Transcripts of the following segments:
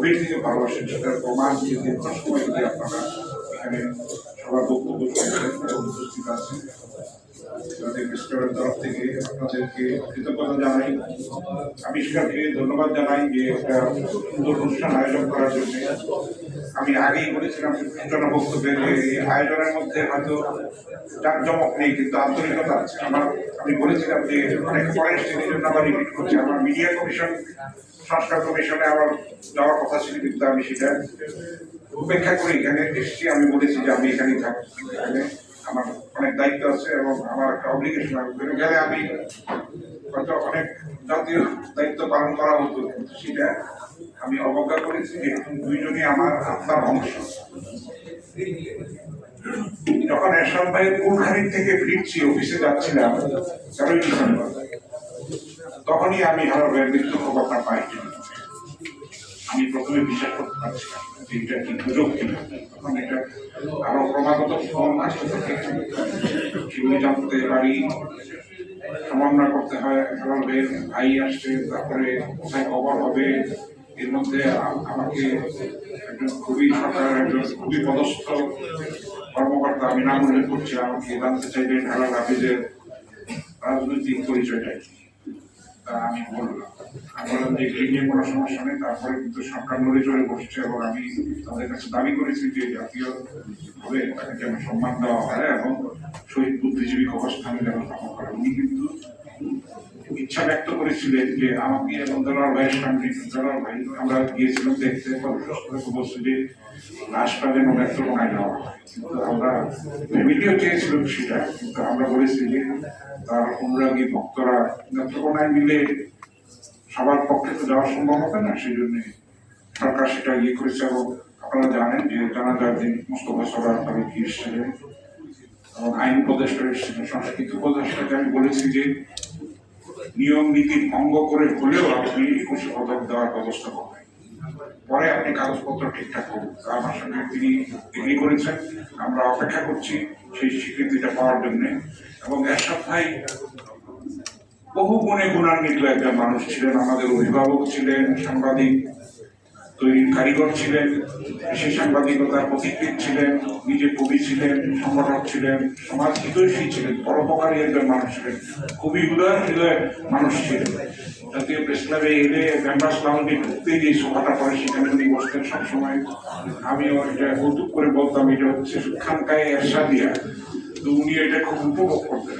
গভীর থেকে ভালোবাসেন, সেটার প্রমাণ দিয়ে দীর্ঘ সময় ধরে আপনারা এখানে সবার বক্তব্য উপস্থিত আছেন। তরফ থেকে আপনাদেরকে কৃতজ্ঞতা জানাই। আবিষ্কারকে ধন্যবাদ জানাই যে একটা সুন্দর অনুষ্ঠান আয়োজন করার জন্য। আমি আগেই বলেছিলাম সূচনা বক্তব্যে যে এই আয়োজনের মধ্যে হয়তো জাঁকজমক নেই, কিন্তু আন্তরিকতা আছে। আমার আমি বলেছিলাম যে অনেক পরে জন্য আবার রিপিট করছি। আমার মিডিয়া কমিশন সংস্কার কমিশনে আমার যাওয়ার কথা ছিল, কিন্তু আমি সেটা উপেক্ষা করে এখানে এসেছি। আমি বলেছি যে আমি এখানেই থাকব। এখানে আমার অনেক দায়িত্ব আছে এবং আমার একটা অব্লিগেশন গেলে আমি হয়তো অনেক জাতীয় দায়িত্ব পালন করা হতো, কিন্তু সেটা আমি অবজ্ঞা করেছি যে দুইজনই আমার আত্মার অংশ। যখন এরশাদ ভাই কুলখানি থেকে ফিরছি, অফিসে যাচ্ছিলাম তেরোই ডিসেম্বর। তখনই আমি ভাইয়ের মৃত্যু খবরটা পাই আমি প্রথমে বিশ্বাস করতে পারছিলাম যে এটা কি গুজব কিনা। তখন এটা আরও ক্রমাগত ফোন আসতে থাকে জানতে পারি। সমন্বয় করতে হয় ভাইয়ের ভাই আসছে, তারপরে কোথায় খবর হবে? এর মধ্যে আমাকে একজন খুবই সরকারের একজন খুবই পদস্থ কর্মকর্তা আমি নাম উল্লেখ করছি আমাকে জানতে চাইলেন হারার হাফিজের রাজনৈতিক পরিচয়টা তা আমি বললাম বললাম যে এই নিয়ে কোনো সমস্যা নেই তারপরে কিন্তু সরকার নড়ে চড়ে বসছে এবং আমি তাদের কাছে দাবি করেছি যে জাতীয় ভাবে তাকে যেন সম্মান দেওয়া হয় এবং শহীদ বুদ্ধিজীবী কবরস্থানে যেন স্থাপন করে উনি কিন্তু ইচ্ছা ব্যক্ত করেছিলেন যে আমাকে এবং দলার ভাইয়ের সঙ্গে দলার ভাই, আমরা গিয়েছিলাম দেখতে বলছি যে লাশটা যেন নেত্রকোনায় নেওয়া আমরা ফ্যামিলিও চেয়েছিলাম সেটা, কিন্তু আমরা বলেছি যে তার অনুরাগী ভক্তরা নেত্রকোনায় মিলে সবার পক্ষে তো যাওয়া সম্ভব হবে না সেই জন্য সরকার সেটা ইয়ে করেছে এবং আপনারা জানেন যে জানাজার দিন মুস্তফা সরার তারা কি এসেছিলেন এবং আইন উপদেষ্টা এসেছিলেন, সংস্কৃতি উপদেষ্টাকে আমি বলেছি যে নিয়ম নীতি ভঙ্গ করে হলেও আপনি একুশে পদক দেওয়ার ব্যবস্থা করবেন। পরে আপনি কাগজপত্র ঠিকঠাক করুন আমার সঙ্গে তিনি এগ্রি করেছেন। আমরা অপেক্ষা করছি সেই স্বীকৃতিটা পাওয়ার জন্য। এবং এক সপ্তাহে বহু গুণে গুণান্বিত একজন মানুষ ছিলেন, আমাদের অভিভাবক ছিলেন, সাংবাদিক। তৈরির কারিগর ছিলেন সেই সাংবাদিকতার পথিকৃত ছিলেন, নিজে কবি ছিলেন সংগঠক ছিলেন, সমাজ হিতৈষী ছিলেন, পরোপকারী একজন মানুষ ছিলেন, খুবই উদার হৃদয় মানুষ ছিলেন। জাতীয় প্রেস ক্লাবে এলে মেম্বার্স লাউন্ডে ঢুকতেই যে সোফাটা পরে সেখানে উনি বসতেন সবসময়। আমিও এটা কৌতুক করে বলতাম, এটা হচ্ছে খানকায় এরশাদিয়া। তো উনি এটা খুব উপভোগ করতেন।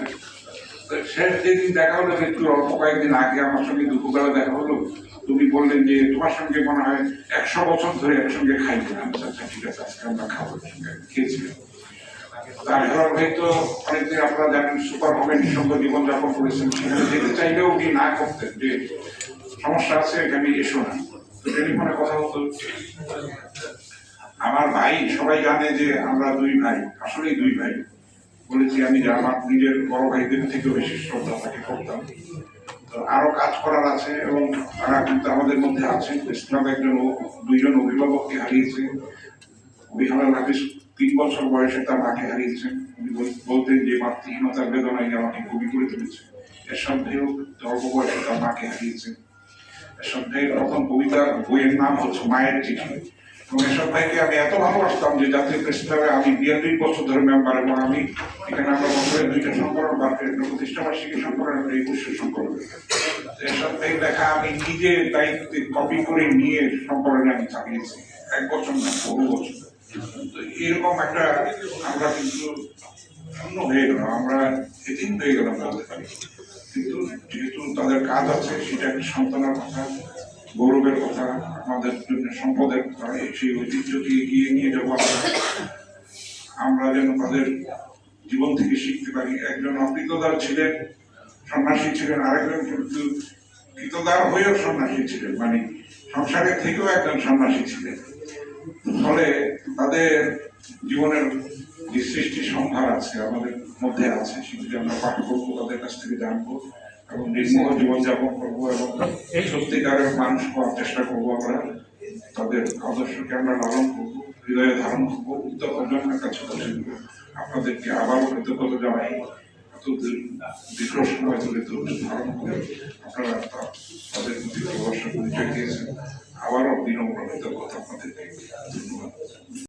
শেষ যেদিন দেখা হলো, একটু অল্প কয়েকদিন আগে আমার সঙ্গে দুপুরবেলা দেখা হলো বললেন যে, তোমার সঙ্গে মনে হয় একশো বছর ধরে একসঙ্গে খাইতে আচ্ছা ঠিক আছে, আজকে আমরা খাব খেয়েছিলাম। অনেকদিন আপনারা জানেন, সুপার সঙ্গে জীবনযাপন করেছেন। সেখানে যেতে চাইলেও উনি না করতেন। যে, সমস্যা আছে, এখানে এসো না। টেলিফোনে কথা হতো আমার ভাই সবাই জানে যে, আমরা দুই ভাই, আসলেই দুই ভাই। বলেছি, আমি আমার নিজের বড় ভাইদের থেকেও বেশি শ্রদ্ধা তাকে করতাম। তো আরও কাজ করার আছে এবং তারা কিন্তু আমাদের মধ্যে আছে। একজন দুইজন অভিভাবককে হারিয়েছে। বিহারের হাফিজ তিন বছর বয়সে তার মাকে হারিয়েছেন উনি বলতেন যে, মাতৃহীনতার বেদনায় আমাকে কবি করে তুলেছে। এর সন্দেহেও অল্প বয়সে তার মাকে হারিয়েছেন এর সন্দেহে প্রথম কবিতা বইয়ের নাম হচ্ছে মায়ের চিঠি। এবং এসব ভাইকে আমি এত ভালোবাসতাম যে জাতীয় প্রেস আমি বিয়াল্লিশ বছর ধরে মেম্বার এবং আমি এখানে আমরা বছরের দুইটা সংকলন বার করি। একটা প্রতিষ্ঠা বার্ষিকী সংকলন একুশে সংকলন ভাই দেখা, আমি নিজে দায়িত্বে কপি করে নিয়ে সংকলনে আমি চালিয়েছি। এক বছর না, বহু বছর। তো এরকম একটা আমরা কিন্তু শূন্য হয়ে গেলাম, আমরা এদিন হয়ে গেলাম বলতে পারি। কিন্তু যেহেতু তাদের কাজ আছে, সেটা একটা সন্তানের কথা, গৌরবের কথা, আমাদের জন্য সম্পদের কথা সেই ঐতিহ্যকে এগিয়ে নিয়ে যাব আমরা আমরা যেন তাদের জীবন থেকে শিখতে পারি। একজন অকৃতদার ছিলেন সন্ন্যাসী ছিলেন, আরেকজন কিন্তু কৃতদার হয়েও সন্ন্যাসী ছিলেন মানে সংসারের থেকেও একজন সন্ন্যাসী ছিলেন। ফলে তাদের জীবনের যে সৃষ্টি সম্ভার আছে, আমাদের মধ্যে আছে, সেগুলি আমরা পাঠ করব, তাদের কাছ থেকে জানব এবং নির্মোহ জীবনযাপন করব এবং এই সত্যিকারের মানুষ হওয়ার চেষ্টা করব আমরা। তাদের আদর্শকে আমরা লালন করব, হৃদয়ে ধারণ করব উত্তর প্রজন্মের কাছে আপনাদেরকে আবারও কৃতজ্ঞতা জানাই। দীর- দীর্ঘ সময় ধরে দুর্নীতি পালন করে আপনারা তাদের প্রতি ভালোবাসা পরিচয় দিয়েছেন আবারও বিনম্র কথা আপনাদেরকে ধন্যবাদ